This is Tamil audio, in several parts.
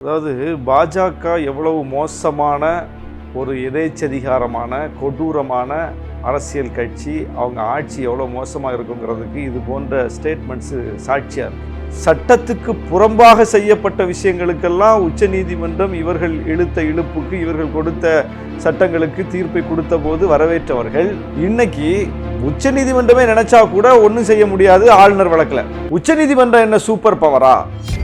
அதாவது பாஜக எவ்வளவு மோசமான ஒரு எதேச்சதிகாரமான கொடூரமான அரசியல் கட்சி அவங்க ஆட்சி எவ்வளோ மோசமாக இருக்குங்கிறதுக்கு இது போன்ற ஸ்டேட்மெண்ட்ஸு சாட்சியாக இருக்குது சட்டத்துக்கு புறம்பாக செய்யப்பட்ட விஷயங்களுக்கெல்லாம் உச்ச நீதிமன்றம் இவர்கள் இழுத்த இழுப்புக்கு இவர்கள் கொடுத்த சட்டங்களுக்கு தீர்ப்பை கொடுத்த போது வரவேற்றவர்கள் இன்னைக்கு உச்சநீதிமன்றமே நினைச்சா கூட ஒன்றும் செய்ய முடியாது ஆளுநர் வழக்கில். உச்சநீதிமன்றம் என்ன சூப்பர் பவரா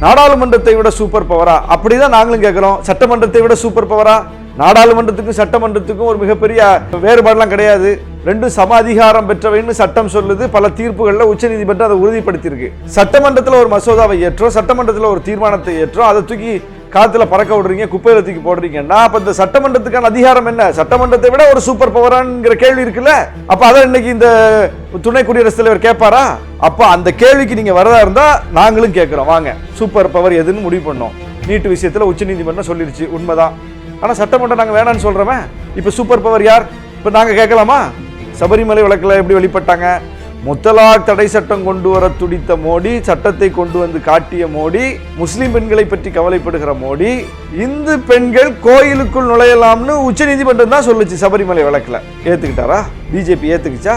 நாடாளுமன்றத்தை விட சூப்பர் பவரா அப்படிதான் நாங்களும் கேட்குறோம் சட்டமன்றத்தை விட சூப்பர் பவரா நாடாளுமன்றத்துக்கும் சட்டமன்றத்துக்கும் ஒரு மிகப்பெரிய வேறுபாடெல்லாம் கிடையாது. ரெண்டும் சம அதிகாரம் பெற்றவைன்னு சட்டம் சொல்லுது. பல தீர்ப்புகளில் உச்சநீதிமன்றம் அதை உறுதிப்படுத்தியிருக்கு. சட்டமன்றத்தில் ஒரு மசோதாவை ஏற்றோம் சட்டமன்றத்தில் ஒரு தீர்மானத்தை ஏற்றோம். அதை தூக்கி காத்துல பறக்க விடுறீங்க குப்பையில தூக்கி போடுறீங்கன்னா அப்ப இந்த சட்டமன்றத்துக்கான அதிகாரம் என்ன? சட்டமன்றத்தை விட ஒரு சூப்பர் பவரான்ங்கிற கேள்வி இருக்குல்ல? அப்ப அதான் இன்னைக்கு இந்த துணை குடியரசுத் தலைவர் கேட்பாரா? அப்ப அந்த கேள்விக்கு நீங்க வரதா இருந்தா நாங்களும் கேட்கிறோம். வாங்க சூப்பர் பவர் எதுன்னு முடிவு பண்ணோம். நீட்டு விஷயத்துல உச்சநீதிமன்றம் சொல்லிருச்சு உண்மைதான். ஆனா சட்டமன்றம் நாங்க வேணாம்னு சொல்றோமே. இப்ப சூப்பர் பவர் யார்? இப்ப நாங்க கேட்கலாமா? சபரிமலை வழக்கில் எப்படி வெளிப்பட்டாங்க? முத்தலாக் தடை சட்டம் கொண்டு வர துடித்த மோடி சட்டத்தை கொண்டு வந்து காட்டிய மோடி முஸ்லிம் பெண்களை பற்றி கவலைப்படுகிற மோடி இந்து பெண்கள் கோயிலுக்குள் நுழையலாம்னு உச்சநீதிமன்றம் தான் சொல்லுச்சு சபரிமலை வழக்கில். ஏத்துக்கிட்டாரா? பிஜேபி ஏத்துக்குச்சா?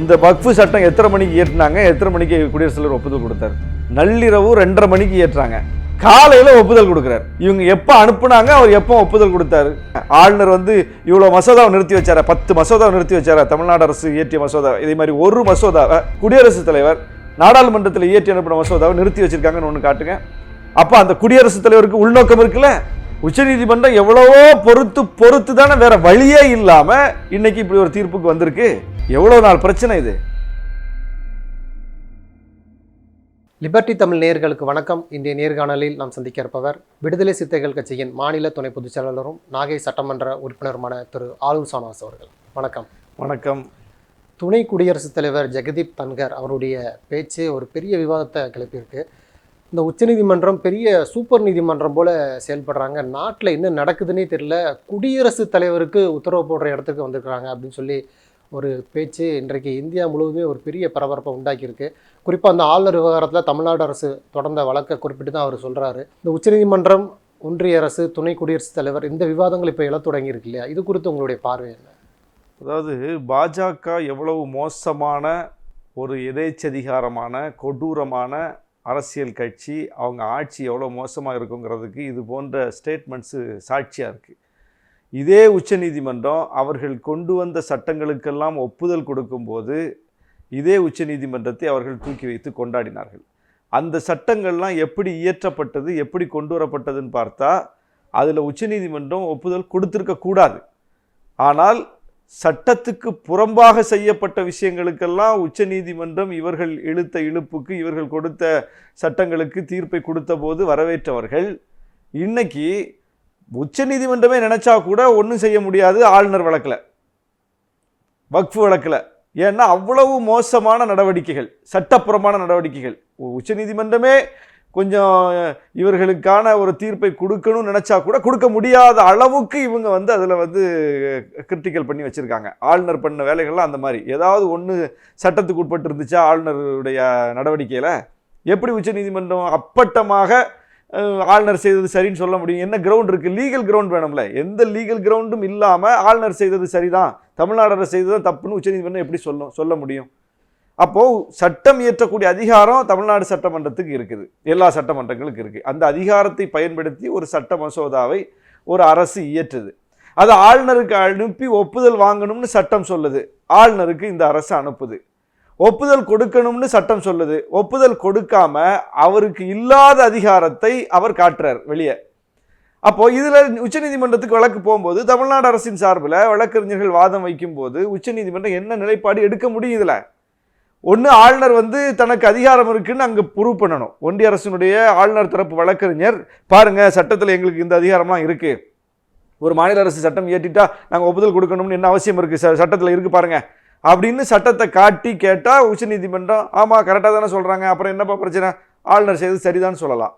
இந்த வக்ஃபு சட்டம் எத்தனை மணிக்கு ஏற்றினாங்க எத்தனை மணிக்கு குடியரசுத் தலைவர் ஒப்புதல் கொடுத்தாரு? நள்ளிரவு ரெண்டரை மணிக்கு ஏற்றுறாங்க காலையில் ஒப்புதல் கொடுக்குறாரு. இவங்க எப்போ அனுப்புனாங்க அவர் எப்போ ஒப்புதல் கொடுத்தாரு? ஆளுநர் வந்து இவ்வளோ மசோதாவை நிறுத்தி வச்சார? பத்து மசோதாவை நிறுத்தி வச்சார? தமிழ்நாடு அரசு இயற்றிய மசோதா. இதே மாதிரி ஒரு மசோதாவை குடியரசுத் தலைவர் நாடாளுமன்றத்தில் இயற்றி அனுப்பின மசோதாவை நிறுத்தி வச்சிருக்காங்கன்னு ஒன்று காட்டுங்க. அப்போ அந்த குடியரசுத் தலைவருக்கு உள்நோக்கம் இருக்குல்ல? உச்சநீதிமன்றம் எவ்வளவோ பொறுத்து பொறுத்து தானே வேற வழியே இல்லாமல் இன்னைக்கு இப்படி ஒரு தீர்ப்புக்கு வந்திருக்கு. எவ்வளோ நாள் பிரச்சனை இது? லிபர்டி தமிழ் நேயர்களுக்கு வணக்கம். இன்றைய நேர்காணலில் நாம் சந்திக்க இருப்பவர் விடுதலை சித்தைகள் கட்சியின் மாநில துணை பொதுச் செயலாளரும் நாகை சட்டமன்ற உறுப்பினருமான திரு. ஆலூர் சானாஸ் அவர்கள். வணக்கம். வணக்கம். துணை குடியரசுத் தலைவர் ஜெகதீப் தன்கர் அவருடைய பேச்சு ஒரு பெரிய விவாதத்தை கிளப்பியிருக்கு. இந்த உச்சநீதிமன்றம் பெரிய சூப்பர் நீதிமன்றம் போல செயல்படுறாங்க. நாட்டில் என்ன நடக்குதுன்னே தெரியல. குடியரசுத் தலைவருக்கு உத்தரவு போடுற இடத்துக்கு வந்திருக்கிறாங்க அப்படின்னு சொல்லி ஒரு பேச்சு இன்றைக்கு இந்தியா முழுவதுமே ஒரு பெரிய பரபரப்பை உண்டாக்கியிருக்கு. குறிப்பாக அந்த ஆளுநர் விவகாரத்தில் தமிழ்நாடு அரசு தொடர்ந்த வழக்கை குறிப்பிட்டு தான் அவர் சொல்கிறாரு இந்த உச்சநீதிமன்றம் ஒன்றிய அரசு துணை குடியரசுத் தலைவர் இந்த விவாதங்கள் இப்போ எழத் தொடங்கியிருக்கு இல்லையா? இது குறித்து உங்களுடைய பார்வை என்ன? அதாவது பாஜக எவ்வளவு மோசமான ஒரு எதேச்சதிகாரமான கொடூரமான அரசியல் கட்சி அவங்க ஆட்சி எவ்வளோ மோசமாக இருக்குங்கிறதுக்கு இது போன்ற ஸ்டேட்மெண்ட்ஸு சாட்சியாக இருக்குது இதே உச்சநீதிமன்றம் அவர்கள் கொண்டு வந்த சட்டங்களுக்கெல்லாம் ஒப்புதல் கொடுக்கும்போது இதே உச்சநீதிமன்றத்தை அவர்கள் தூக்கி வைத்து கொண்டாடினார்கள். அந்த சட்டங்கள்லாம் எப்படி இயற்றப்பட்டது எப்படி கொண்டு வரப்பட்டதுன்னு பார்த்தா அதில் உச்சநீதிமன்றம் ஒப்புதல் கொடுத்துருக்கக்கூடாது ஆனால் சட்டத்துக்கு புறம்பாக செய்யப்பட்ட விஷயங்களுக்கெல்லாம் உச்சநீதிமன்றம் இவர்கள் இழுத்த இழுப்புக்கு இவர்கள் கொடுத்த சட்டங்களுக்கு தீர்ப்பை கொடுத்த போது வரவேற்றவர்கள் இன்னைக்கு உச்சநீதிமன்றமே நினச்சா கூட ஒன்றும் செய்ய முடியாது ஆளுநர் வழக்கில். வக்ஃபு வழக்கில். ஏன்னா அவ்வளவு மோசமான நடவடிக்கைகள் சட்டப்புறமான நடவடிக்கைகள். உச்சநீதிமன்றமே கொஞ்சம் இவர்களுக்கான ஒரு தீர்ப்பை கொடுக்கணும்னு நினச்சா கூட கொடுக்க முடியாத அளவுக்கு இவங்க வந்து அதில் வந்து கிரிட்டிக்கல் பண்ணி வச்சுருக்காங்க. ஆளுநர் பண்ண வேலைகள்லாம் அந்த மாதிரி. ஏதாவது ஒன்று சட்டத்துக்கு உட்பட்டு இருந்துச்சா ஆளுநருடைய நடவடிக்கையில்? எப்படி உச்சநீதிமன்றம் அப்பட்டமாக ஆளுநர் செய்தது சரின்னு சொல்ல முடியும். என்ன கிரவுண்ட் இருக்குது லீகல் கிரவுண்ட் வேணும்ல. எந்த லீகல் கிரவுண்டும் இல்லாமல் ஆளுநர் செய்தது சரிதான். தமிழ்நாடு அரசு செய்தது தான் தப்புன்னு உச்சநீதிமன்றம் எப்படி சொல்லும் சொல்ல முடியும்? அப்போது சட்டம் இயற்றக்கூடிய அதிகாரம் தமிழ்நாடு சட்டமன்றத்துக்கு இருக்குது. எல்லா சட்டமன்றங்களுக்கு இருக்குது அந்த அதிகாரத்தை பயன்படுத்தி ஒரு சட்ட மசோதாவை ஒரு அரசு இயற்றுது. அது ஆளுநருக்கு அனுப்பி ஒப்புதல் வாங்கணும்னு சட்டம் சொல்லுது. ஆளுநருக்கு இந்த அரசு அனுப்புது. ஒப்புதல் கொடுக்கணும்னு சட்டம் சொல்லுது. ஒப்புதல் கொடுக்காம அவருக்கு இல்லாத அதிகாரத்தை அவர் காட்டுறார் வெளியே. அப்போ இதில் உச்சநீதிமன்றத்துக்கு வழக்கு போகும்போது தமிழ்நாடு அரசின் சார்பில் வழக்கறிஞர்கள் வாதம் வைக்கும்போது உச்சநீதிமன்றம் என்ன நிலைப்பாடு எடுக்க முடியும் இதில்? ஒன்று ஆளுநர் வந்து தனக்கு அதிகாரம் இருக்குன்னு அங்கே ப்ரூவ் பண்ணணும். ஒன்றிய அரசினுடைய ஆளுநர் தரப்பு வழக்கறிஞர் பாருங்கள் சட்டத்தில் எங்களுக்கு இந்த அதிகாரம்லாம் இருக்குது ஒரு மாநில அரசு சட்டம் இயற்றிட்டா நாங்கள் ஒப்புதல் கொடுக்கணும்னு என்ன அவசியம் இருக்குது ச சட்டத்தில் இருக்குது பாருங்கள் அப்படின்னு சட்டத்தை காட்டி கேட்டால் உச்சநீதிமன்றம் ஆமாம் கரெக்டாக தானே சொல்கிறாங்க அப்புறம் என்னப்பா பிரச்சனை? ஆளுநர் செய்தது சரிதான் சொல்லலாம்.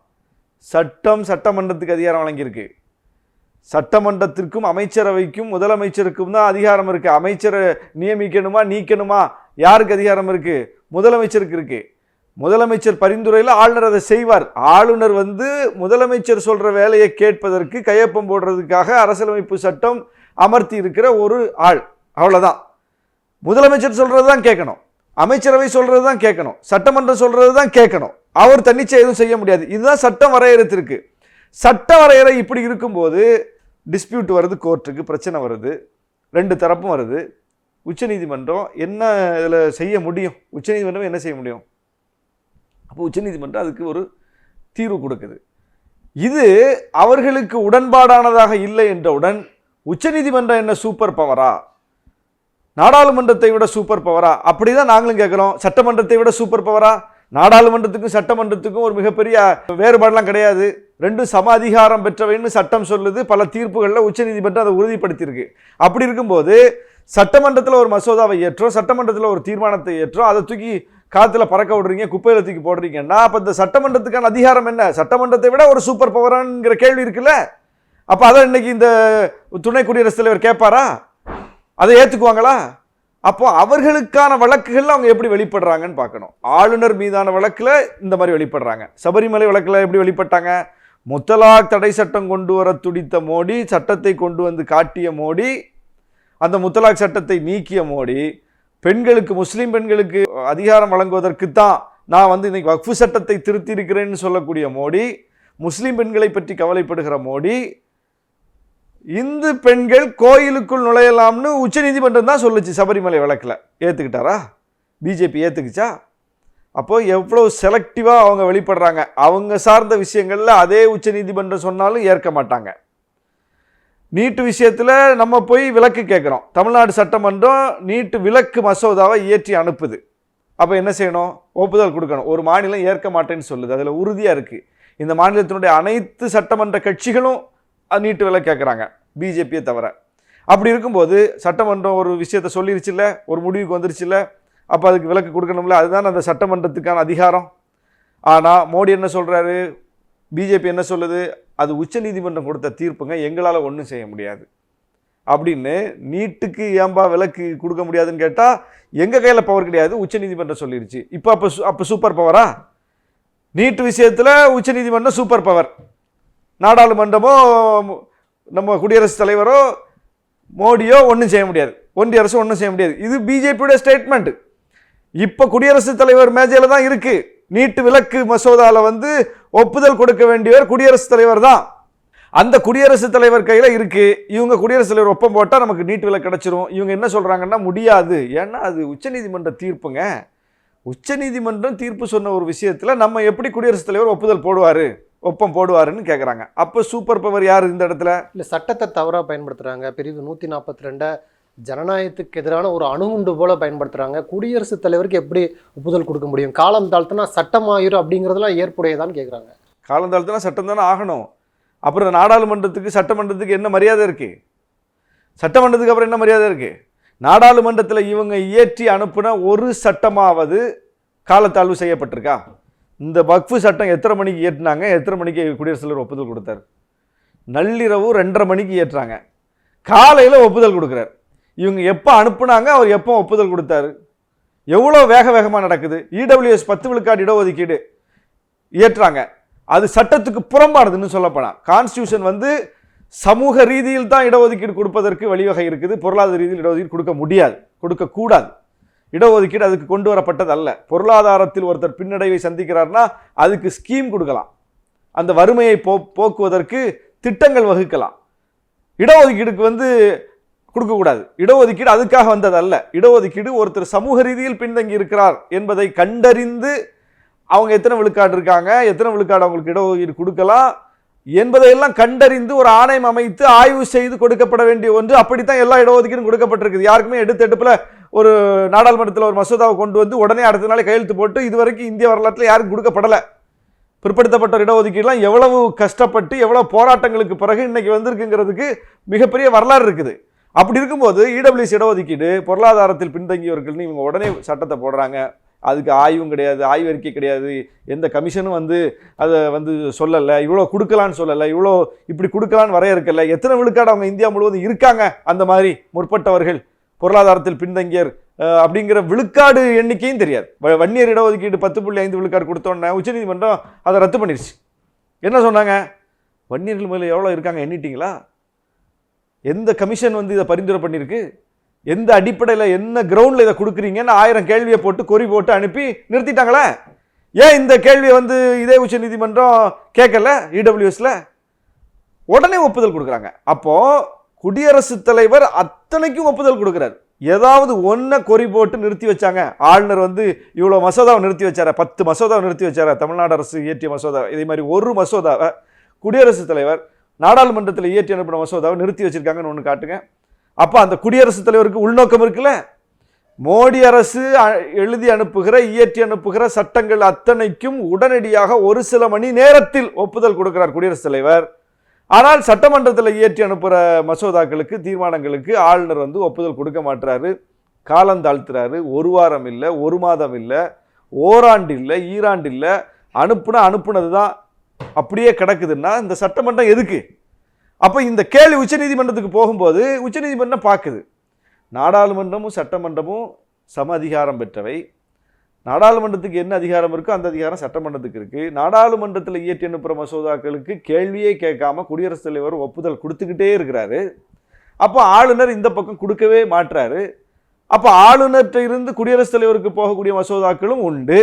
சட்டம் சட்டமன்றத்துக்கு அதிகாரம் வழங்கியிருக்கு. சட்டமன்றத்திற்கும் அமைச்சரவைக்கும் முதலமைச்சருக்கும் தான் அதிகாரம் இருக்குது அமைச்சரை நியமிக்கணுமா நீக்கணுமா? யாருக்கு அதிகாரம் இருக்குது முதலமைச்சருக்கு இருக்குது முதலமைச்சர் பரிந்துரையில் ஆளுநர் அதை செய்வார். ஆளுநர் வந்து முதலமைச்சர் சொல்கிற வேலையை கேட்பதற்கு கையொப்பம் போடுறதுக்காக அரசியலமைப்பு சட்டம் அமர்த்தி இருக்கிற ஒரு ஆள். அவ்வளோதான் முதலமைச்சர் சொல்கிறது தான் கேட்கணும். அமைச்சரவை சொல்கிறது தான் கேட்கணும். சட்டமன்றம் சொல்கிறது தான் கேட்கணும். அவர் தன்னிச்சை எதுவும் செய்ய முடியாது. இதுதான் சட்டம் வரையறுத்திருக்கு. சட்ட வரையறை இப்படி இருக்கும்போது டிஸ்பியூட் வருது கோர்ட்டுக்கு பிரச்சனை வருது ரெண்டு தரப்பும் வருது. உச்சநீதிமன்றம் என்ன இதில் செய்ய முடியும்? உச்சநீதிமன்றம் என்ன செய்ய முடியும்? அப்போ உச்சநீதிமன்றம் அதுக்கு ஒரு தீர்வு கொடுக்குது. இது அவர்களுக்கு உடன்பாடானதாக இல்லை என்றவுடன் உச்சநீதிமன்றம் என்ன சூப்பர் பவரா நாடாளுமன்றத்தை விட சூப்பர் பவரா அப்படிதான் நாங்களும் கேட்குறோம். சட்டமன்றத்தை விட சூப்பர் பவரா நாடாளுமன்றத்துக்கும் சட்டமன்றத்துக்கும் ஒரு மிகப்பெரிய வேறுபாடெல்லாம் கிடையாது. ரெண்டும் சம அதிகாரம் பெற்றவைன்னு சட்டம் சொல்லுது. பல தீர்ப்புகளில் உச்சநீதிமன்றம் அதை உறுதிப்படுத்தியிருக்கு. அப்படி இருக்கும்போது சட்டமன்றத்தில் ஒரு மசோதாவை ஏற்றோம் சட்டமன்றத்தில் ஒரு தீர்மானத்தை ஏற்றோம். அதை தூக்கி காற்றுல பறக்க விடுறீங்க குப்பையில் தூக்கி போடுறீங்கன்னா அப்போ இந்த சட்டமன்றத்துக்கான அதிகாரம் என்ன? சட்டமன்றத்தை விட ஒரு சூப்பர் பவரான்ங்கிற கேள்வி இருக்குல்ல? அப்போ அதை இன்னைக்கு இந்த துணை குடியரசுத் தலைவர் கேட்பாரா? அதை ஏற்றுக்குவாங்களா அப்போ அவர்களுக்கான வழக்குகளில் அவங்க எப்படி வெளிப்படுறாங்கன்னு பார்க்கணும். ஆளுநர் மீதான வழக்கில் இந்த மாதிரி வெளிப்படுறாங்க. சபரிமலை வழக்கில் எப்படி வெளிப்பட்டாங்க? முத்தலாக் தடை சட்டம் கொண்டு வர துடித்த மோடி சட்டத்தை கொண்டு வந்து காட்டிய மோடி அந்த முத்தலாக் சட்டத்தை நீக்கிய மோடி பெண்களுக்கு முஸ்லீம் பெண்களுக்கு அதிகாரம் வழங்குவதற்கு தான் நான் வந்து இன்னைக்கு வக்ஃபு சட்டத்தை திருத்தி இருக்கிறேன்னு சொல்லக்கூடிய மோடி முஸ்லீம் பெண்களை பற்றி கவலைப்படுகிற மோடி இந்து பெண்கள் கோயிலுக்குள் நுழையலாம்னு உச்சநீதிமன்றம் தான் சொல்லுச்சு சபரிமலை வழக்கில். ஏற்றுக்கிட்டாரா பிஜேபி ஏற்றுக்குச்சா அப்போது எவ்வளோ செலக்டிவாக அவங்க வெளிப்படுறாங்க. அவங்க சார்ந்த விஷயங்களில் அதே உச்சநீதிமன்றம் சொன்னாலும் ஏற்க மாட்டாங்க. நீட்டு விஷயத்தில் நம்ம போய் விலக்கு கேட்குறோம் தமிழ்நாடு சட்டமன்றம் நீட்டு விலக்கு மசோதாவை இயற்றி அனுப்புது. அப்போ என்ன செய்யணும்? ஒப்புதல் கொடுக்கணும். ஒரு மாநிலம் ஏற்க மாட்டேன்னு சொல்லுது. அதில் உறுதியாக இருக்குது இந்த மாநிலத்தினுடைய அனைத்து சட்டமன்ற கட்சிகளும் நீட்டு விலை கேட்குறாங்க பிஜேபியை தவிர. அப்படி இருக்கும்போது சட்டமன்றம் ஒரு விஷயத்தை சொல்லிருச்சுல்ல ஒரு முடிவுக்கு வந்துருச்சுல்ல அப்போ அதுக்கு விலக்கு கொடுக்கணும்ல அதுதான் அந்த சட்டமன்றத்துக்கான அதிகாரம். ஆனால் மோடி என்ன சொல்கிறாரு பிஜேபி என்ன சொல்லுது அது உச்சநீதிமன்றம் கொடுத்த தீர்ப்புங்க எங்களால் ஒன்றும் செய்ய முடியாது. அப்படின்னு நீட்டுக்கு ஏன்பா விலக்கு கொடுக்க முடியாதுன்னு கேட்டால் எங்கள் கையில் பவர் கிடையாது உச்சநீதிமன்றம் சொல்லிருச்சு. இப்போ அப்போ அப்போ சூப்பர் பவரா நீட் விஷயத்தில் உச்சநீதிமன்றம் சூப்பர் பவர் நாடாளுமன்றமோ நம்ம குடியரசுத் தலைவரோ மோடியோ ஒன்றும் செய்ய முடியாது. ஒன்றிய அரசு ஒன்றும் செய்ய முடியாது. இது பிஜேபியோட ஸ்டேட்மெண்ட் இப்போ குடியரசுத் தலைவர் மேஜையில் தான் இருக்குது நீட்டு விலக்கு மசோதாவில் வந்து ஒப்புதல் கொடுக்க வேண்டியவர் குடியரசுத் தலைவர் தான். அந்த குடியரசுத் தலைவர் கையில் இருக்குது இவங்க குடியரசுத் தலைவர் ஒப்பம் போட்டால் நமக்கு நீட்டு விலக்கு கிடைச்சிரும். இவங்க என்ன சொல்கிறாங்கன்னா முடியாது. ஏன்னா அது உச்சநீதிமன்ற தீர்ப்புங்க. உச்சநீதிமன்றம் தீர்ப்பு சொன்ன ஒரு விஷயத்தில் நம்ம எப்படி குடியரசுத் தலைவர் ஒப்புதல் போடுவார்? ஒப்பம் போடுவாருன்னு கேட்குறாங்க அப்போ சூப்பர் பவர் யார் இந்த இடத்துல? இல்லை சட்டத்தை தவறாக பயன்படுத்துகிறாங்க பிரிவு நூற்றி நாற்பத்தி ரெண்டை ஜனநாயகத்துக்கு எதிரான ஒரு அணுகுண்டு போல பயன்படுத்துகிறாங்க குடியரசுத் தலைவருக்கு எப்படி ஒப்புதல் கொடுக்க முடியும்? காலம் தாழ்த்தினா சட்டமாயிரும் அப்படிங்கிறதெல்லாம் ஏற்புடையதான்னு கேட்குறாங்க காலந்தாழ்த்தினா சட்டம் தானே ஆகணும். அப்புறம் நாடாளுமன்றத்துக்கு சட்டமன்றத்துக்கு என்ன மரியாதை இருக்கு? சட்டமன்றத்துக்கு அப்புறம் என்ன மரியாதை இருக்கு? நாடாளுமன்றத்தில் இவங்க இயற்றி அனுப்புன ஒரு சட்டமாவது காலத்தாழ்வு செய்யப்பட்டிருக்கா? இந்த வக்ஃபு சட்டம் எத்தனை மணிக்கு ஏற்றினாங்க? எத்தனை மணிக்கு குடியரசுத் தலைவர் ஒப்புதல் கொடுத்தாரு? நள்ளிரவு ரெண்டரை மணிக்கு ஏற்றுறாங்க. காலையில் ஒப்புதல் கொடுக்குறாரு. இவங்க எப்போ அனுப்புனாங்க? அவர் எப்போ ஒப்புதல் கொடுத்தாரு? எவ்வளோ வேக வேகமாக நடக்குது? இடபிள்யூஎஸ் பத்து விழுக்காடு இடஒதுக்கீடு ஏற்றாங்க அது சட்டத்துக்கு புறம்பானதுன்னு சொல்லப்படலாம் கான்ஸ்டியூஷன் வந்து சமூக ரீதியில் தான் இடஒதுக்கீடு கொடுப்பதற்கு வழிவகை இருக்குது. பொருளாதார ரீதியில் இடஒதுக்கீடு கொடுக்க முடியாது. கொடுக்கக்கூடாது. இடஒதுக்கீடு அதுக்கு கொண்டு வரப்பட்டது அல்ல. பொருளாதாரத்தில் ஒருத்தர் பின்னடைவை சந்திக்கிறார்னா அதுக்கு ஸ்கீம் கொடுக்கலாம். அந்த வறுமையை போ போக்குவதற்கு திட்டங்கள் வகுக்கலாம். இடஒதுக்கீடுக்கு வந்து கொடுக்கக்கூடாது. இடஒதுக்கீடு அதுக்காக வந்தது அல்ல. இடஒதுக்கீடு ஒருத்தர் சமூக ரீதியில் பின்தங்கி இருக்கிறார் என்பதை கண்டறிந்து அவங்க எத்தனை விழுக்காடு இருக்காங்க எத்தனை விழுக்காடு அவங்களுக்கு இடஒதுக்கீடு கொடுக்கலாம் என்பதையெல்லாம் கண்டறிந்து ஒரு ஆணையம் அமைத்து ஆய்வு செய்து கொடுக்கப்பட வேண்டிய ஒன்று. அப்படித்தான் எல்லா இடஒதுக்கீடும் கொடுக்கப்பட்டிருக்குது. யாருக்குமே எடுத்து ஒரு நாடாளுமன்றத்தில் ஒரு மசோதாவை கொண்டு வந்து உடனே அடுத்த நாளே கையெழுத்து போட்டு இதுவரைக்கும் இந்திய வரலாற்றில் யாருக்கும் கொடுக்கப்படலை. பிற்படுத்தப்பட்ட இடஒதுக்கீடுலாம் எவ்வளவு கஷ்டப்பட்டு எவ்வளோ போராட்டங்களுக்கு பிறகு இன்னைக்கு வந்திருக்குங்கிறதுக்கு மிகப்பெரிய வரலாறு இருக்குது. அப்படி இருக்கும்போது இடபிள்யூசி இடஒதுக்கீடு பொருளாதாரத்தில் பின்தங்கியவர்கள்னு இவங்க உடனே சட்டத்தை போடுறாங்க. அதுக்கு ஆய்வும் கிடையாது ஆய்வறிக்கை கிடையாது. எந்த கமிஷனும் வந்து அதை வந்து சொல்லலை இவ்வளோ கொடுக்கலான்னு சொல்லலை இவ்வளோ இப்படி கொடுக்கலான்னு வரையறுக்கல. எத்தனை விழுக்காடு அவங்க இந்தியா முழுவதும் இருக்காங்க அந்த மாதிரி முற்பட்டவர்கள். பொருளாதாரத்தில் பின்தங்கியர் அப்படிங்கிற விழுக்காடு எண்ணிக்கையும் தெரியாது. வன்னியர் இடஒதுக்கீடு பத்து புள்ளி ஐந்து விழுக்காடு கொடுத்தோன்னே உச்சநீதிமன்றம் அதை ரத்து பண்ணிருச்சு. என்ன சொன்னாங்க? வன்னியர்கள் மேலே எவ்வளோ இருக்காங்க எண்ணிட்டீங்களா? எந்த கமிஷன் வந்து இதை பரிந்துரை பண்ணியிருக்கு எந்த அடிப்படையில் என்ன கிரவுண்டில் இதை கொடுக்குறீங்கன்னு ஆயிரம் கேள்வியை போட்டு கொறி போட்டு அனுப்பி நிறுத்திட்டாங்களே? ஏன் இந்த கேள்வியை வந்து இதே உச்ச நீதிமன்றம் கேட்கல இடபிள்யூஎஸில் உடனே ஒப்புதல் கொடுக்குறாங்க. அப்போது குடியரசுத் தலைவர் அத்தனைக்கும் ஒப்புதல் கொடுக்குறாரு. ஏதாவது ஒன்றை கொறி போட்டு நிறுத்தி வச்சாங்க. ஆளுநர் வந்து இவ்வளோ மசோதாவை நிறுத்தி வச்சார. பத்து மசோதாவை நிறுத்தி வச்சார. தமிழ்நாடு அரசு இயற்றிய மசோதா இதே மாதிரி ஒரு மசோதாவை குடியரசுத் தலைவர் நாடாளுமன்றத்தில் இயற்றி அனுப்பின மசோதாவை நிறுத்தி வச்சுருக்காங்கன்னு ஒன்று காட்டுங்க. அப்போ அந்த குடியரசுத் தலைவருக்கு உள்நோக்கம் இருக்குல்ல? மோடி அரசு எழுதி அனுப்புகிற இயற்றி அனுப்புகிற சட்டங்கள் அத்தனைக்கும் உடனடியாக ஒரு சில மணி நேரத்தில் ஒப்புதல் கொடுக்கிறார் குடியரசுத் தலைவர். ஆனால் சட்டமன்றத்தில் இயற்றி அனுப்புகிற மசோதாக்களுக்கு தீர்மானங்களுக்கு ஆளுநர் வந்து ஒப்புதல் கொடுக்க மாட்டுறாரு காலம் தாழ்த்துறாரு. ஒரு வாரம் இல்லை ஒரு மாதம் இல்லை ஓராண்டு இல்லை ஈராண்டு இல்லை. அனுப்புனா அனுப்புனது தான் அப்படியே கிடக்குதுன்னா இந்த சட்டமன்றம் எதுக்கு? அப்போ இந்த கேள்வி உச்சநீதிமன்றத்துக்கு போகும்போது உச்சநீதிமன்றம் பார்க்குது. நாடாளுமன்றமும் சட்டமன்றமும் சம அதிகாரம் பெற்றவை. நாடாளுமன்றத்துக்கு என்ன அதிகாரம் இருக்கோ அந்த அதிகாரம் சட்டமன்றத்துக்கு இருக்குது நாடாளுமன்றத்தில் இயற்றி அனுப்புகிற மசோதாக்களுக்கு கேள்வியே கேட்காம குடியரசுத் தலைவர் ஒப்புதல் கொடுத்துக்கிட்டே இருக்கிறாரு. அப்போ ஆளுநர் இந்த பக்கம் கொடுக்கவே மாட்டுறாரு அப்போ ஆளுநர்கிட்ட இருந்து குடியரசுத் தலைவருக்கு போகக்கூடிய மசோதாக்களும் உண்டு.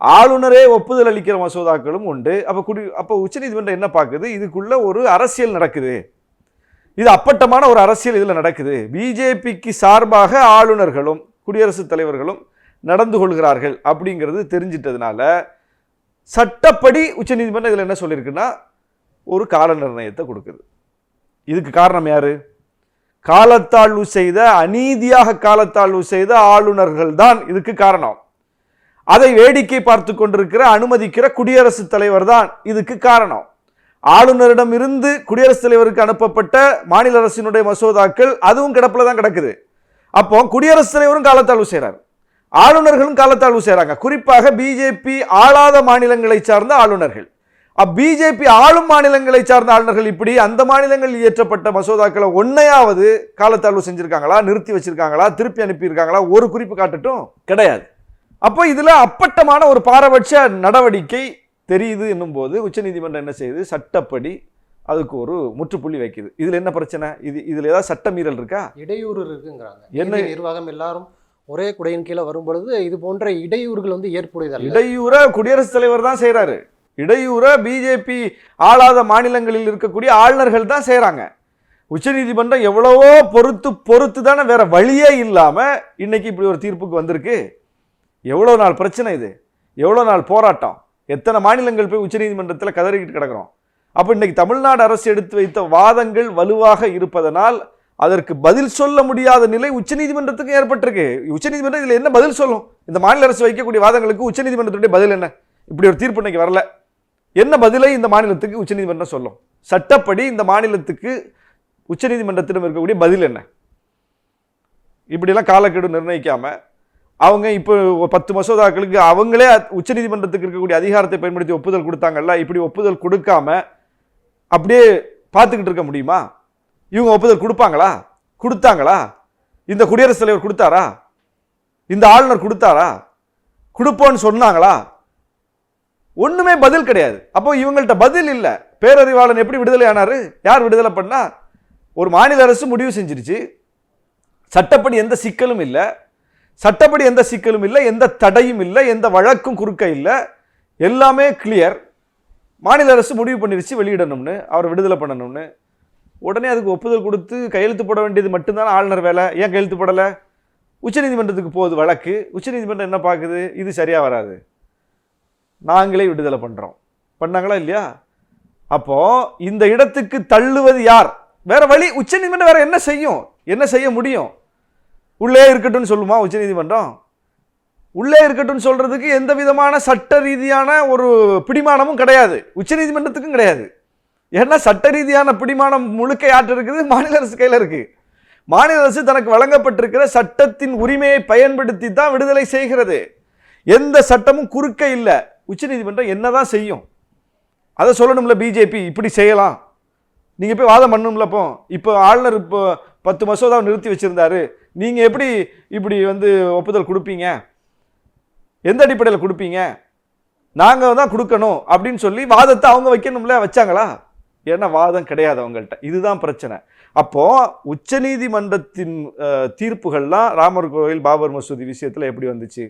ஆளுநரே ஒப்புதல் அளிக்கிற மசோதாக்களும் உண்டு. அப்போ குடி அப்போ உச்சநீதிமன்றம் என்ன பார்க்குது? இதுக்குள்ளே ஒரு அரசியல் நடக்குது. இது அப்பட்டமான ஒரு அரசியல் இதில் நடக்குது. பிஜேபிக்கு சார்பாக ஆளுநர்களும் குடியரசுத் தலைவர்களும் நடந்து கொள்கிறார்கள் அப்படிங்கிறது தெரிஞ்சிட்டதுனால சட்டப்படி உச்சநீதிமன்றம் இதில் என்ன சொல்லியிருக்குன்னா ஒரு கால நிர்ணயத்தை கொடுக்குது. இதுக்கு காரணம் யார்? காலத்தாழ்வு செய்த அநீதியாக காலத்தாழ்வு செய்த ஆளுநர்கள் தான் இதுக்கு காரணம். அதை வேடிக்கை பார்த்து கொண்டிருக்கிற அனுமதிக்கிற குடியரசுத் தலைவர் தான் இதுக்கு காரணம். ஆளுநரிடம் இருந்து குடியரசுத் தலைவருக்கு அனுப்பப்பட்ட மாநில அரசினுடைய மசோதாக்கள் அதுவும் கிடப்பில் தான் கிடக்குது. அப்போ குடியரசுத் தலைவரும் காலத்தாழ்வு செய்கிறார் ஆளுநர்களும் காலத்தாழ்வு செய்கிறாங்க குறிப்பாக பிஜேபி ஆளாத மாநிலங்களை சார்ந்த ஆளுநர்கள். பிஜேபி ஆளும் மாநிலங்களை சார்ந்த ஆளுநர்கள் இப்படி அந்த மாநிலங்களில் இயற்றப்பட்ட மசோதாக்களை ஒன்னையாவது காலத்தாழ்வு செஞ்சிருக்காங்களா நிறுத்தி வச்சிருக்காங்களா திருப்பி அனுப்பியிருக்காங்களா ஒரு குறிப்பு காட்டட்டும்? கிடையாது. அப்போ இதுல அப்பட்டமான ஒரு பாரபட்ச நடவடிக்கை தெரியுது என்னும் போது உச்சநீதிமன்றம் என்ன செய்யுது? சட்டப்படி அதுக்கு ஒரு முற்றுப்புள்ளி வைக்குது. இதுல என்ன பிரச்சனை? இது இதுல ஏதாவது சட்ட மீறல் இருக்கா? இடையூறு இருக்குங்கிறாங்க. என்ன? நிர்வாகம் எல்லாரும் ஒரே குடையின் கீழே வரும் பொழுது இது போன்ற இடையூறுகள் வந்து ஏற்புடையதல்ல. இடையூற குடியரசுத் தலைவர் தான் செய்கிறாரு இடையூற பிஜேபி ஆளாத மாநிலங்களில் இருக்கக்கூடிய ஆளுநர்கள் தான் செய்கிறாங்க உச்சநீதிமன்றம் எவ்வளவோ பொறுத்து பொறுத்து தானே வேற வழியே இல்லாமல் இன்னைக்கு இப்படி ஒரு தீர்ப்புக்கு வந்திருக்கு. எவ்வளோ நாள் பிரச்சனை இது? எவ்வளோ நாள் போராட்டம்? எத்தனை மாநிலங்கள் போய் உச்சநீதிமன்றத்தில் கதறிக்கிட்டு கிடக்குறோம்? அப்போ இன்னைக்கு தமிழ்நாடு அரசு எடுத்து வைத்த வாதங்கள் வலுவாக இருப்பதனால் அதற்கு பதில் சொல்ல முடியாத நிலை உச்சநீதிமன்றத்துக்கு ஏற்பட்டிருக்கு. உச்சநீதிமன்றம் இதில் என்ன பதில் சொல்லும்? இந்த மாநில அரசு வைக்கக்கூடிய வாதங்களுக்கு உச்சநீதிமன்றத்துடைய பதில் என்ன? இப்படி ஒரு தீர்ப்பு இன்னைக்கு வரல. என்ன பதிலை இந்த மாநிலத்துக்கு உச்சநீதிமன்றம் சொல்லும்? சட்டப்படி இந்த மாநிலத்துக்கு உச்சநீதிமன்றத்திடம் இருக்கக்கூடிய பதில் என்ன? இப்படியெல்லாம் காலக்கெடு நிர்ணயிக்காம அவங்க இப்போ பத்து மசோதாக்களுக்கு அவங்களே உச்சநீதிமன்றத்துக்கு இருக்கக்கூடிய அதிகாரத்தை பயன்படுத்தி ஒப்புதல் கொடுத்தாங்கல்ல இப்படி ஒப்புதல் கொடுக்காம அப்படியே பார்த்துக்கிட்டு இருக்க முடியுமா? இவங்க ஒப்புதல் கொடுப்பாங்களா? கொடுத்தாங்களா? இந்த குடியரசுத் தலைவர் கொடுத்தாரா? இந்த ஆளுநர் கொடுத்தாரா? கொடுப்போன்னு சொன்னாங்களா? ஒன்றுமே பதில் கிடையாது. அப்போ இவங்கள்ட்ட பதில் இல்லை. பேரறிவாளன் எப்படி விடுதலை ஆனார்? யார் விடுதலை பண்ணா? ஒரு மாநில அரசு முடிவு செஞ்சிருச்சு. சட்டப்படி எந்த சிக்கலும் இல்லை. சட்டப்படி எந்த சிக்கலும் இல்லை. எந்த தடையும் இல்லை. எந்த வழக்கும் குறுக்க இல்லை. எல்லாமே கிளியர் மாநில அரசு முடிவு பண்ணிருச்சு வெளியிடணும்னு. அவர் விடுதலை பண்ணணும்னு. உடனே அதுக்கு ஒப்புதல் கொடுத்து கையெழுத்து போட வேண்டியது மட்டும்தான் ஆளுநர் வேலை? ஏன் கையெழுத்து போடலை? உச்சநீதிமன்றத்துக்கு போகுது வழக்கு. உச்சநீதிமன்றம் என்ன பார்க்குது? இது சரியாக வராது. நாங்களே விடுதலை பண்ணுறோம் பண்ணாங்களா இல்லையா? அப்போது இந்த இடத்துக்கு தள்ளுவது யார்? வேற வழி உச்சநீதிமன்றம் வேற என்ன செய்யும்? என்ன செய்ய முடியும்? உள்ளே இருக்கட்டும்னு சொல்லுமா உச்சநீதிமன்றம்? உள்ளே இருக்கட்டும்னு சொல்கிறதுக்கு எந்த விதமான சட்ட ரீதியான ஒரு பிடிமானமும் கிடையாது. உச்சநீதிமன்றத்துக்கும் கிடையாது. ஏன்னா சட்ட ரீதியான பிடிமானம் முழுக்க யார்ட்ட இருக்குது மாநில அரசு கையில் இருக்கு. மாநில அரசு தனக்கு வழங்கப்பட்டிருக்கிற சட்டத்தின் உரிமையை பயன்படுத்தி தான் விடுதலை செய்கிறது. எந்த சட்டமும் குறுக்க இல்லை. உச்சநீதிமன்றம் என்ன தான் செய்யும்? அதை சொல்லணும்ல பிஜேபி இப்படி செய்யலாம். நீங்கள் போய் வாதம் பண்ணணும்ல அப்போ. இப்போ ஆளுநர் இப்போ பத்து மசோதாவை நிறுத்தி வச்சுருந்தாரு. நீங்கள் எப்படி இப்படி வந்து ஒப்புதல் கொடுப்பீங்க? எந்த அடிப்படையில் கொடுப்பீங்க? நாங்கள் தான் கொடுக்கணும் அப்படின்னு சொல்லி வாதத்தை அவங்க வைக்கணும்ல வச்சாங்களா? ஏன்னா வாதம் கிடையாது அவங்கள்ட்ட. இதுதான் பிரச்சனை. அப்போ உச்சநீதிமன்றத்தின் நீதிமன்றத்தின் தீர்ப்புகள்லாம் ராமர் கோவில் பாபர் மசூதி விஷயத்தில் எப்படி வந்துச்சு?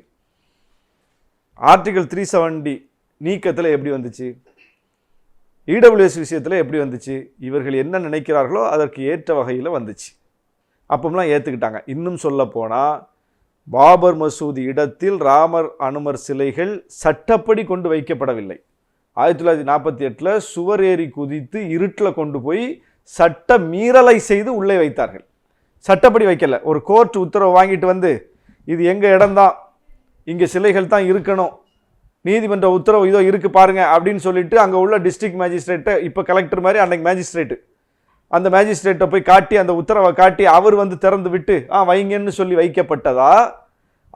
ஆர்டிகல் த்ரீ செவன்டி நீக்கத்தில் எப்படி வந்துச்சு? இடபிள்யூஎஸ் விஷயத்தில் எப்படி வந்துச்சு? இவர்கள் என்ன நினைக்கிறார்களோ அதற்கு ஏற்ற வகையில் வந்துச்சு. அப்போம்லாம் ஏற்றுக்கிட்டாங்க இன்னும் சொல்ல போனால் பாபர் மசூதி இடத்தில் ராமர் அனுமர் சிலைகள் சட்டப்படி கொண்டு வைக்கப்படவில்லை. ஆயிரத்தி தொள்ளாயிரத்தி நாற்பத்தி எட்டில் சுவர் ஏறி குதித்து இருட்டில் கொண்டு போய் சட்ட மீறலை செய்து உள்ளே வைத்தார்கள். சட்டப்படி வைக்கல. ஒரு கோர்ட் உத்தரவு வாங்கிட்டு வந்து இது எங்கள் இடம்தான்? இங்கே சிலைகள் தான் இருக்கணும். நீதிமன்ற உத்தரவு இதோ இருக்குது பாருங்கள் அப்படின்னு சொல்லிட்டு அங்கே உள்ள டிஸ்ட்ரிக்ட் மேஜிஸ்ட்ரேட்டை இப்போ கலெக்டர் மாதிரி அன்னைக்கு மேஜிஸ்ட்ரேட்டு அந்த மேஜிஸ்ட்ரேட்டை போய் காட்டி அந்த உத்தரவை காட்டி அவர் வந்து திறந்து விட்டு ஆ வைங்கன்னு சொல்லி வைக்கப்பட்டதா?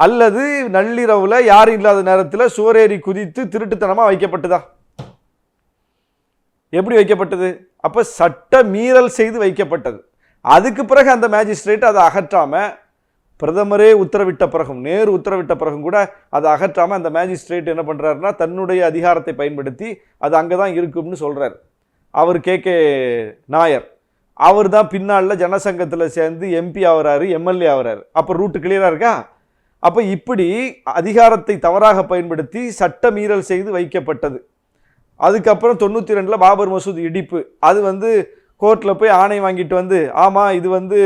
அல்லது நள்ளிரவில் யாரும் இல்லாத நேரத்தில் சுவரேறி குதித்து திருட்டுத்தனமாக வைக்கப்பட்டதா? எப்படி வைக்கப்பட்டது? அப்போ சட்ட மீறல் செய்து வைக்கப்பட்டது. அதுக்கு பிறகு அந்த மேஜிஸ்ட்ரேட் அதை அகற்றாமல் பிரதமரே உத்தரவிட்ட பிறகும் நேரு உத்தரவிட்ட பிறகும் கூட அதை அகற்றாமல் அந்த மேஜிஸ்ட்ரேட் என்ன பண்ணுறாருன்னா தன்னுடைய அதிகாரத்தை பயன்படுத்தி அது அங்கே தான் இருக்கும்னு சொல்கிறார் அவர் கே. கே. நாயர். அவர் தான் பின்னாளில் ஜனசங்கத்தில் சேர்ந்து எம்பி ஆகிறாரு எம்எல்ஏ ஆகிறாரு. அப்போ ரூட்டு கிளியராக இருக்கா? அப்போ இப்படி அதிகாரத்தை தவறாக பயன்படுத்தி சட்ட மீறல் செய்து வைக்கப்பட்டது. அதுக்கப்புறம் தொண்ணூற்றி ரெண்டில் பாபர் மசூதி இடிப்பு. அது வந்து கோர்ட்டில் போய் ஆணை வாங்கிட்டு வந்து ஆமாம் இது வந்து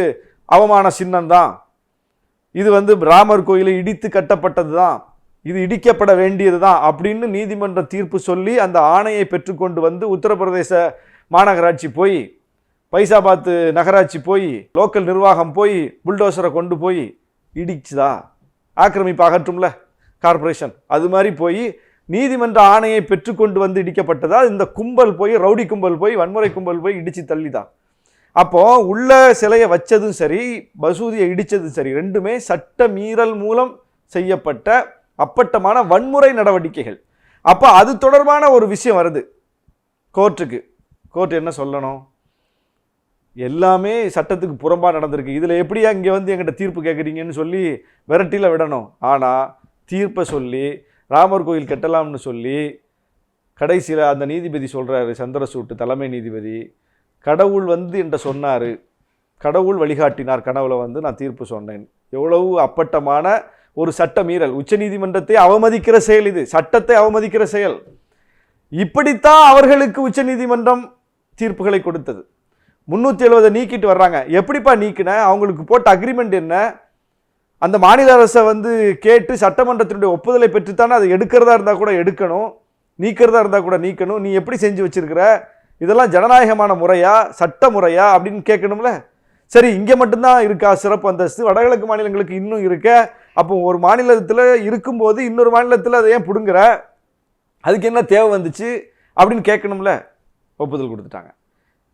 அவமான சின்னம் தான் இது வந்து ராமர் கோயிலை இடித்து கட்டப்பட்டது தான் இது இடிக்கப்பட வேண்டியது தான் அப்படின்னு நீதிமன்ற தீர்ப்பு சொல்லி அந்த ஆணையை பெற்றுக்கொண்டு வந்து உத்தரப்பிரதேச மாநகராட்சி போய் பைசாபாத் நகராட்சி போய் லோக்கல் நிர்வாகம் போய் புல்டோசரை கொண்டு போய் இடிச்சுதா? ஆக்கிரமிப்பு அகற்றும்ல கார்ப்பரேஷன். அது மாதிரி போய் நீதிமன்ற ஆணையை பெற்றுக்கொண்டு வந்து இடிக்கப்பட்டதா? இந்த கும்பல் போய் ரவுடி கும்பல் போய் வன்முறை கும்பல் போய் இடித்து தள்ளிதான். அப்போது உள்ள சிலையை வச்சதும் சரி மசூதியை இடித்ததும் சரி ரெண்டுமே சட்ட மீறல் மூலம் செய்யப்பட்ட அப்பட்டமான வன்முறை நடவடிக்கைகள். அப்போ அது தொடர்பான ஒரு விஷயம் வருது. கோர்ட்டுக்கு. கோர்ட் என்ன சொல்லணும்? எல்லாமே சட்டத்துக்கு புறம்பாக நடந்திருக்கு. இதில் எப்படியா இங்கே வந்து எங்கிட்ட தீர்ப்பு கேட்குறீங்கன்னு சொல்லி விரட்டியில் விடணும். ஆனால் தீர்ப்பை சொல்லி ராமர் கோயில் கட்டலாம்னு சொல்லி கடைசியில் அந்த நீதிபதி சொல்கிறாரு சந்திரசூட்டு தலைமை நீதிபதி கடவுள் வந்து என்று சொன்னார். கடவுள் வழிகாட்டினார் கனவுல வந்து நான் தீர்ப்பு சொன்னேன். எவ்வளவு அப்பட்டமான ஒரு சட்ட மீறல். உச்சநீதிமன்றத்தை அவமதிக்கிற செயல் இது. சட்டத்தை அவமதிக்கிற செயல். இப்படித்தான் அவர்களுக்கு உச்சநீதிமன்றம் தீர்ப்புகளை கொடுத்தது. முந்நூற்றி எழுபதை நீக்கிட்டு வர்றாங்க. எப்படிப்பா நீக்கின? அவங்களுக்கு போட்ட அக்ரிமெண்ட் என்ன? அந்த மாநில அரசை வந்து கேட்டு சட்டமன்றத்தினுடைய ஒப்புதலை பெற்றுத்தானே அதை எடுக்கிறதா இருந்தால் கூட எடுக்கணும் நீக்கிறதா இருந்தால் கூட நீக்கணும் நீ எப்படி செஞ்சு வச்சிருக்கிற? இதெல்லாம் ஜனநாயகமான முறையா சட்ட முறையா அப்படின்னு கேட்கணும்ல? சரி இங்கே மட்டும்தான் இருக்கா சிறப்பு அந்தஸ்து? வடகிழக்கு மாநிலங்களுக்கு இன்னும் இருக்க. அப்போ ஒரு மாநிலத்தில் இருக்கும்போது இன்னொரு மாநிலத்தில் அதை ஏன் பிடுங்குற? அதுக்கு என்ன தேவை வந்துச்சு அப்படின்னு கேட்கணும்ல? ஒப்புதல் கொடுத்துட்டாங்க.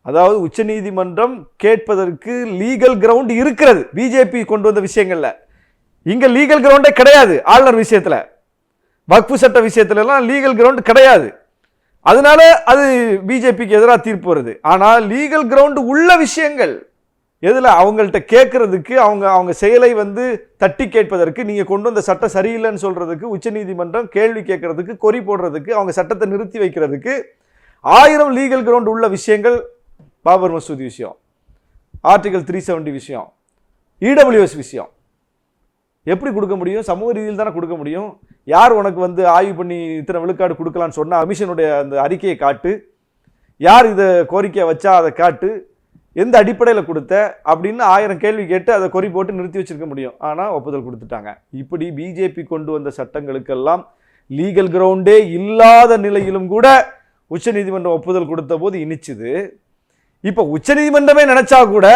அதாவது உச்சநீதிமன்றம் கேட்பதற்கு லீகல் கிரவுண்ட் இருக்கிறது. பிஜேபி கொண்டு வந்த விஷயங்களில். இங்க லீகல் கிரவுண்டே கிடையாது ஆளுநர் விஷயத்தில். வக்ஃபு சட்ட விஷயத்துலலாம் லீகல் கிரவுண்ட் கிடையாது. அதனால அது பிஜேபிக்கு எதிராக தீர்ப்பு வருது. ஆனால் லீகல் கிரவுண்டு உள்ள விஷயங்கள் எதில் அவங்கள்ட்ட கேட்குறதுக்கு அவங்க அவங்க செயலை வந்து தட்டி கேட்பதற்கு நீங்கள் கொண்டு வந்த சட்டம் சரியில்லைன்னு சொல்கிறதுக்கு உச்சநீதிமன்றம் கேள்வி கேட்கறதுக்கு கொறி போடுறதுக்கு அவங்க சட்டத்தை நிறுத்தி வைக்கிறதுக்கு ஆயிரம் லீகல் கிரவுண்ட் உள்ள விஷயங்கள் பாபர் மசூதி விஷயம் ஆர்டிகல் த்ரீ செவன்டி விஷயம் இடபிள்யூஎஸ் விஷயம் எப்படி கொடுக்க முடியும்? சமூக ரீதியில் தானே கொடுக்க முடியும்? யார் உனக்கு வந்து ஆய்வு பண்ணி இத்தனை விழுக்காடு கொடுக்கலான்னு சொன்னால் அமிஷனுடைய அந்த அறிக்கையை காட்டு. யார் இதை கோரிக்கையை வச்சா அதை காட்டு. எந்த அடிப்படையில் கொடுத்த? அப்படின்னு ஆயிரம் கேள்வி கேட்டு அதை கொறி போட்டு நிறுத்தி வச்சிருக்க முடியும். ஆனால் ஒப்புதல் கொடுத்துட்டாங்க. இப்படி பிஜேபி கொண்டு வந்த சட்டங்களுக்கெல்லாம் லீகல் கிரவுண்டே இல்லாத நிலையிலும் கூட உச்சநீதிமன்றம் ஒப்புதல் கொடுத்த போது இனிச்சுது. இப்போ உச்சநீதிமன்றமே நினச்சா கூட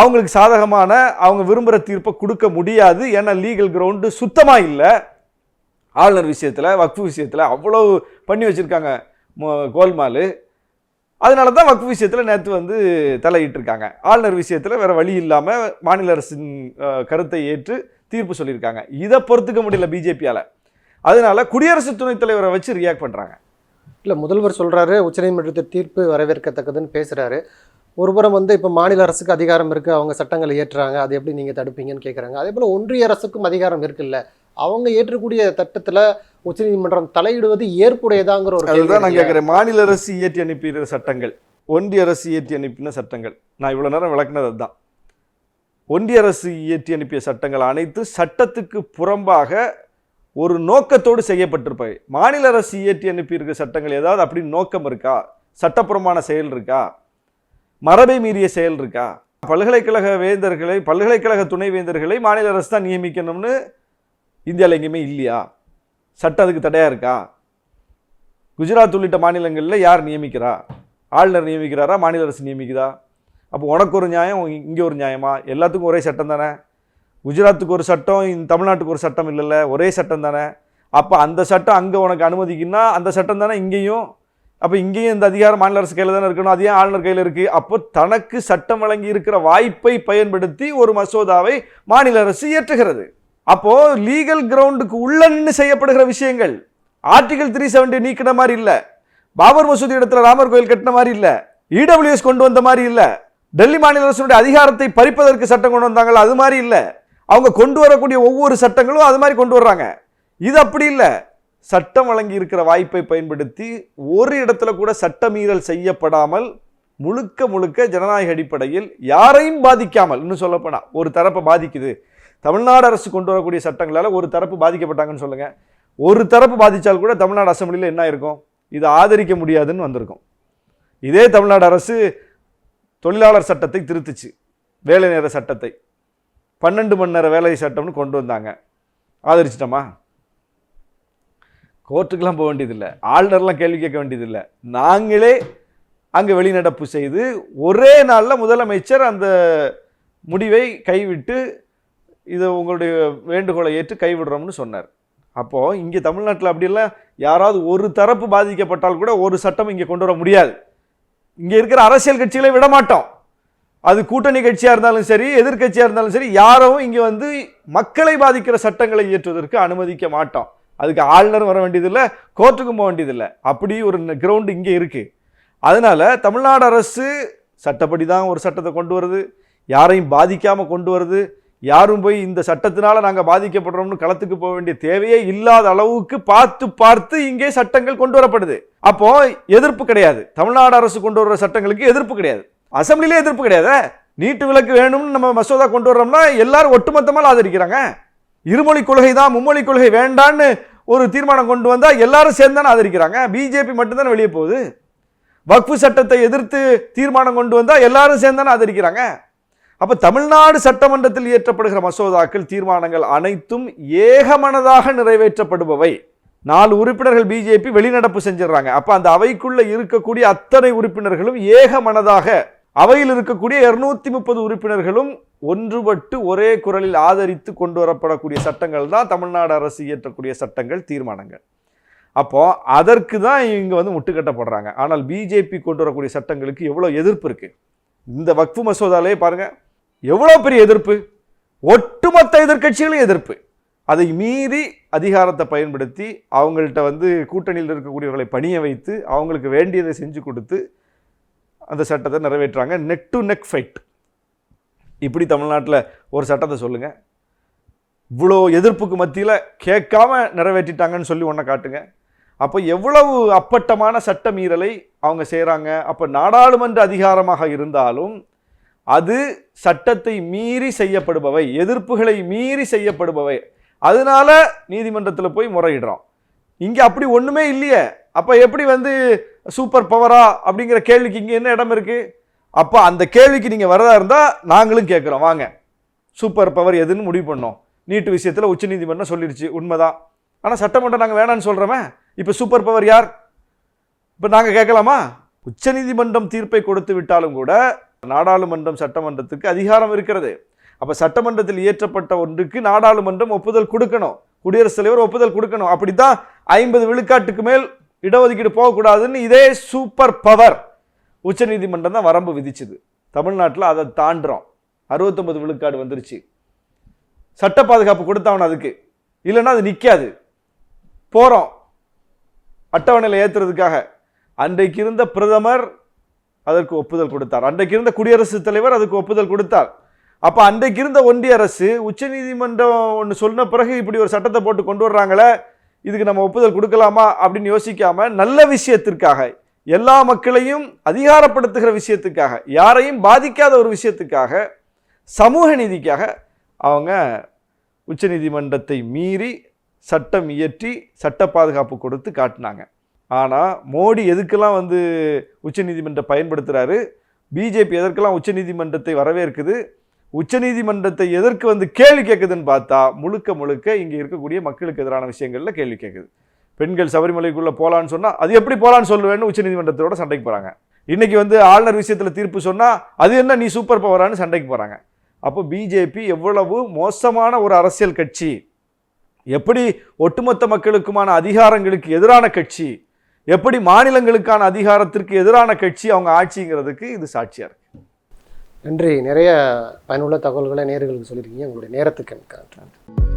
அவங்களுக்கு சாதகமான அவங்க விரும்புகிற தீர்ப்பை கொடுக்க முடியாது. ஏன்னா லீகல் கிரவுண்டு சுத்தமாக இல்லை. ஆளுநர் விஷயத்தில் வக்ஃபு விஷயத்தில் அவ்வளோ பண்ணி வச்சுருக்காங்க கோல்மால். அதனால தான் வக்ஃபு விஷயத்தில் நேற்று வந்து தலையிட்டிருக்காங்க. ஆளுநர் விஷயத்தில் வேறு வழி இல்லாமல் மாநில அரசின் கருத்தை ஏற்று தீர்ப்பு சொல்லியிருக்காங்க. இதை பொறுத்துக்க முடியல பிஜேபியால். அதனால குடியரசு துணைத் தலைவரை வச்சு ரியாக்ட் பண்ணுறாங்க இல்லை முதல்வர் சொல்கிறாரு உச்சநீதிமன்றத்தின் தீர்ப்பு வரவேற்கத்தக்கதுன்னு பேசுகிறாரு ஒருபுறம் வந்து இப்போ மாநில அரசுக்கு அதிகாரம் இருக்குது அவங்க சட்டங்களை ஏற்றுறாங்க அதை எப்படி நீங்கள் தடுப்பீங்கன்னு கேட்குறாங்க அதே போல் ஒன்றிய அரசுக்கும் அதிகாரம் இருக்குல்ல அவங்க ஏற்றக்கூடிய திட்டத்தில் உச்சநீதிமன்றம் தலையிடுவது ஏற்புடையதாங்கிற ஒரு கேள்வி அதுதான் நான்? கேட்குறேன் மாநில அரசு இயற்றி அனுப்பிய சட்டங்கள் ஒன்றிய அரசு இயற்றி அனுப்பின சட்டங்கள். நான் இவ்வளோ நேரம் விளக்குனது அதுதான். ஒன்றிய அரசு இயற்றி அனுப்பிய சட்டங்கள் அனைத்து சட்டத்துக்கு புறம்பாக ஒரு நோக்கத்தோடு செய்யப்பட்டிருப்பவை. மாநில அரசு இயற்றி அனுப்பியிருக்க சட்டங்கள் ஏதாவது அப்படி நோக்கம் இருக்கா? சட்டப்புறமான செயல் இருக்கா? மரபை மீறிய செயல் இருக்கா? பல்கலைக்கழக வேந்தர்களை பல்கலைக்கழக துணை வேந்தர்களை மாநில அரசு தான் நியமிக்கணும்னு இந்தியாவில் எங்கேயுமே இல்லையா? சட்டம் அதுக்கு தடையாக இருக்கா? குஜராத் உள்ளிட்ட மாநிலங்களில் யார் நியமிக்கிறா? ஆளுநர் நியமிக்கிறாரா? மாநில அரசு நியமிக்குதா? அப்போ உனக்கு ஒரு நியாயம் இங்கே ஒரு நியாயமா? எல்லாத்துக்கும் ஒரே சட்டம் தானே? குஜராத்துக்கு ஒரு சட்டம் இந்த தமிழ்நாட்டுக்கு ஒரு சட்டம் இல்லைல்ல ஒரே சட்டம் தானே? அப்போ அந்த சட்டம் அங்கே உனக்கு அனுமதிக்குன்னா அந்த சட்டம் தானே இங்கேயும் அப்போ இங்கேயும் இந்த அதிகாரம் மாநில அரசு கையில் தானே இருக்கணும்? அது ஏன் ஆளுநர் கையில் இருக்குது அப்போ தனக்கு சட்டம் வழங்கி இருக்கிற வாய்ப்பை பயன்படுத்தி ஒரு மசோதாவை மாநில அரசு இயற்றுகிறது. அப்போது லீகல் கிரவுண்டுக்கு உள்ளன்னு செய்யப்படுகிற விஷயங்கள் ஆர்டிகல் த்ரீ செவன்டி நீக்கின மாதிரி இல்லை. பாபர் மசூதி இடத்துல ராமர் கோயில் கட்டின மாதிரி இல்லை. இடபிள்யூஎஸ் கொண்டு வந்த மாதிரி இல்லை. டெல்லி மாநில அரசுடைய அதிகாரத்தை பறிப்பதற்கு சட்டம் கொண்டு வந்தாங்களா? அது மாதிரி இல்லை. அவங்க கொண்டு வரக்கூடிய ஒவ்வொரு சட்டங்களும் அது மாதிரி கொண்டு வர்றாங்க. இது அப்படி இல்லை. சட்டம் வழங்கி இருக்கிற வாய்ப்பை பயன்படுத்தி ஒரு இடத்துல கூட சட்டமீறல் செய்யப்படாமல் முழுக்க முழுக்க ஜனநாயக அடிப்படையில் யாரையும் பாதிக்காமல் இன்னும் சொல்லப்போனால் ஒரு தரப்பை பாதிக்குது. தமிழ்நாடு அரசு கொண்டு வரக்கூடிய சட்டங்களால் ஒரு தரப்பு பாதிக்கப்பட்டாங்கன்னு சொல்லுங்கள் ஒரு தரப்பு பாதித்தால் கூட தமிழ்நாடு அசம்பிளியில் என்ன இருக்கும் இது ஆதரிக்க முடியாதுன்னு வந்திருக்கும். இதே தமிழ்நாடு அரசு தொழிலாளர் சட்டத்தை திருத்துச்சு. வேலை நேர சட்டத்தை. பன்னெண்டு மணி நேர வேலை சட்டம்னு கொண்டு வந்தாங்க. ஆதரிச்சிட்டோமா? கோர்ட்டுக்கெல்லாம் போக வேண்டியதில்லை. ஆளுநர்லாம் கேள்வி கேட்க வேண்டியதில்லை. நாங்களே அங்கே வெளிநடப்பு செய்து ஒரே நாளில் முதலமைச்சர் அந்த முடிவை கைவிட்டு இதை உங்களுடைய வேண்டுகோளை ஏற்று கைவிடுறோம்னு சொன்னார். அப்போது இங்கே தமிழ்நாட்டில் அப்படிலாம் யாராவது ஒரு தரப்பு பாதிக்கப்பட்டால் கூட ஒரு சட்டம் இங்கே கொண்டு வர முடியாது. இங்கே இருக்கிற அரசியல் கட்சிகளை விட மாட்டோம். அது கூட்டணி கட்சியாக இருந்தாலும் சரி எதிர்க்கட்சியாக இருந்தாலும் சரி யாரும் இங்கே வந்து மக்களை பாதிக்கிற சட்டங்களை இயற்றுவதற்கு அனுமதிக்க மாட்டோம். அதுக்கு ஆளுநரும் வர வேண்டியதில்லை கோர்ட்டுக்கும் போக வேண்டியதில்லை. அப்படி ஒரு கிரவுண்டு இங்கே இருக்குது அதனால் தமிழ்நாடு அரசு சட்டப்படி தான் ஒரு சட்டத்தை கொண்டு வருது. யாரையும் பாதிக்காமல் கொண்டு வருது. யாரும் போய் இந்த சட்டத்தினால் நாங்கள் பாதிக்கப்படுறோம்னு களத்துக்கு போக வேண்டிய தேவையே இல்லாத அளவுக்கு பார்த்து பார்த்து இங்கே சட்டங்கள் கொண்டு வரப்படுது. அப்போ எதிர்ப்பு கிடையாது. தமிழ்நாடு அரசு கொண்டு வர்ற சட்டங்களுக்கு எதிர்ப்பு கிடையாது. அசம்பிளிலே எதிர்ப்பு கிடையாது. நீட்டு விலக்கு வேணும்னு நம்ம மசோதா கொண்டு வர்றோம்னா எல்லாரும் ஒட்டுமொத்தமாக ஆதரிக்கிறாங்க. இருமொழி கொள்கை தான் மும்மொழி கொள்கை வேண்டான்னு ஒரு தீர்மானம் கொண்டு வந்தால் எல்லாரும் சேர்ந்து தானே ஆதரிக்கிறாங்க பிஜேபி மட்டும்தானே வெளியே போகுது. வக்ஃபு சட்டத்தை எதிர்த்து தீர்மானம் கொண்டு வந்தால் எல்லாரும் சேர்ந்து தானே ஆதரிக்கிறாங்க. அப்போ தமிழ்நாடு சட்டமன்றத்தில் இயற்றப்படுகிற மசோதாக்கள் தீர்மானங்கள் அனைத்தும் ஏகமனதாக நிறைவேற்றப்படுபவை. நாலு உறுப்பினர்கள் பிஜேபி வெளிநடப்பு செஞ்சிடறாங்க. அப்போ அந்த அவைக்குள்ளே இருக்கக்கூடிய அத்தனை உறுப்பினர்களும் ஏகமனதாக அவையில் இருக்கக்கூடிய இருநூத்தி முப்பது உறுப்பினர்களும் ஒன்றுபட்டு ஒரே குரலில் ஆதரித்து கொண்டு வரப்படக்கூடிய சட்டங்கள் தான் தமிழ்நாடு அரசு இயற்றக்கூடிய சட்டங்கள் தீர்மானங்கள். அப்போ அதற்கு தான் இங்க வந்து முட்டுக்கட்டப்படுறாங்க. ஆனால் பிஜேபி கொண்டு வரக்கூடிய சட்டங்களுக்கு எவ்வளோ எதிர்ப்பு இருக்கு? இந்த வக்ஃபு மசோதாலே பாருங்க எவ்வளோ பெரிய எதிர்ப்பு? ஒட்டுமொத்த எதிர்க்கட்சிகளும் எதிர்ப்பு. அதை மீறி அதிகாரத்தை பயன்படுத்தி அவங்கள்ட்ட வந்து கூட்டணியில் இருக்கக்கூடியவர்களை பணிய வைத்து அவங்களுக்கு வேண்டியதை செஞ்சு கொடுத்து அந்த சட்டத்தை நிறைவேற்றுறாங்க. நெக் டு நெக் ஃபைட் இப்படி தமிழ்நாட்டில் ஒரு சட்டத்தை சொல்லுங்கள் இவ்வளோ எதிர்ப்புக்கு மத்தியில் கேட்காம நிறைவேற்றிட்டாங்கன்னு சொல்லி ஒன்றை காட்டுங்க. அப்போ எவ்வளவு அப்பட்டமான சட்ட மீறலை அவங்க செய்கிறாங்க அப்போ நாடாளுமன்ற அதிகாரமாக இருந்தாலும் அது சட்டத்தை மீறி செய்யப்படுபவை எதிர்ப்புகளை மீறி செய்யப்படுபவை. அதனால நீதிமன்றத்தில் போய் முறையிடுறோம். இங்கே அப்படி ஒன்றுமே இல்லையே. அப்போ எப்படி வந்து சூப்பர் பவரா அப்படிங்கிற கேள்விக்கு இங்கே என்ன இடம் இருக்குது அப்போ அந்த கேள்விக்கு நீங்கள் வரதா இருந்தால் நாங்களும் கேட்குறோம். வாங்க. சூப்பர் பவர் எதுன்னு முடிவு பண்ணோம். நீட்டு விஷயத்தில் உச்சநீதிமன்றம் சொல்லிடுச்சு. உண்மைதான். ஆனால் சட்டமன்றம் நாங்கள் வேணான்னு சொல்கிறோமே இப்போ சூப்பர் பவர் யார்? இப்போ நாங்கள் கேட்கலாமா? உச்சநீதிமன்றம் தீர்ப்பை கொடுத்து விட்டாலும் கூட நாடாளுமன்றம் சட்டமன்றத்துக்கு அதிகாரம் இருக்கிறது. அப்போ சட்டமன்றத்தில் இயற்றப்பட்ட ஒன்றுக்கு நாடாளுமன்றம் ஒப்புதல் கொடுக்கணும். குடியரசுத் தலைவர் ஒப்புதல் கொடுக்கணும். அப்படித்தான் ஐம்பது விழுக்காட்டுக்கு மேல் இடஒதுக்கீடு போகக்கூடாதுன்னு இதே சூப்பர் பவர் உச்சநீதிமன்றம் தான் வரம்பு விதிச்சுது. தமிழ்நாட்டில் அதை தாண்டுறோம். அறுபத்தொம்பது விழுக்காடு வந்துருச்சு. சட்ட பாதுகாப்பு கொடுத்தவன் அதுக்கு. இல்லைன்னா அது நிற்காது போகிறோம் அட்டவணையில் ஏற்றுறதுக்காக அன்றைக்கு இருந்த பிரதமர் அதற்கு ஒப்புதல் கொடுத்தார். அன்றைக்கு இருந்த குடியரசுத் தலைவர் அதுக்கு ஒப்புதல் கொடுத்தார். அப்போ அன்றைக்கு இருந்த ஒன்றிய அரசு உச்சநீதிமன்றம் ஒன்று சொன்ன பிறகு இப்படி ஒரு சட்டத்தை போட்டு கொண்டு வர்றாங்களே இதுக்கு நம்ம ஒப்புதல் கொடுக்கலாமா அப்படின்னு யோசிக்காம நல்ல விஷயத்திற்காக எல்லா மக்களையும் அதிகாரப்படுத்துகிற விஷயத்துக்காக யாரையும் பாதிக்காத ஒரு விஷயத்துக்காக சமூக நீதிக்காக அவங்க உச்சநீதிமன்றத்தை மீறி சட்டம் இயற்றி சட்ட பாதுகாப்பு கொடுத்து காட்டினாங்க. ஆனால் மோடி எதுக்கெல்லாம் வந்து உச்சநீதிமன்றம் பயன்படுத்துகிறாரு பிஜேபி எதற்கெல்லாம் உச்சநீதிமன்றத்தை வரவேற்குது? உச்சநீதிமன்றத்தை எதற்கு வந்து கேள்வி கேட்குதுன்னு பார்த்தா முழுக்க முழுக்க இங்கே இருக்கக்கூடிய மக்களுக்கு எதிரான விஷயங்களில் கேள்வி கேட்குது பெண்கள் சபரிமலைக்குள்ளே போகலான்னு சொன்னால் அது எப்படி போகலான்னு சொல்லுவேன்னு உச்சநீதிமன்றத்தோட சண்டைக்கு போகிறாங்க இன்னைக்கு வந்து ஆளுநர் விஷயத்தில் தீர்ப்பு சொன்னால் அது என்ன நீ சூப்பர் பவரான்னு சண்டைக்கு போகிறாங்க அப்போ பிஜேபி எவ்வளவு மோசமான ஒரு அரசியல் கட்சி எப்படி ஒட்டுமொத்த மக்களுக்குமான அதிகாரங்களுக்கு எதிரான கட்சி எப்படி மாநிலங்களுக்கான அதிகாரத்திற்கு எதிரான கட்சி அவங்க ஆட்சிங்கிறதுக்கு இது சாட்சியாக இருக்குது நன்றி. நிறைய பயனுள்ள தகவல்களை நேர்களுக்கு சொல்லியிருக்கீங்க. உங்களுடைய நேரத்துக்கு எனக்கு நன்றி.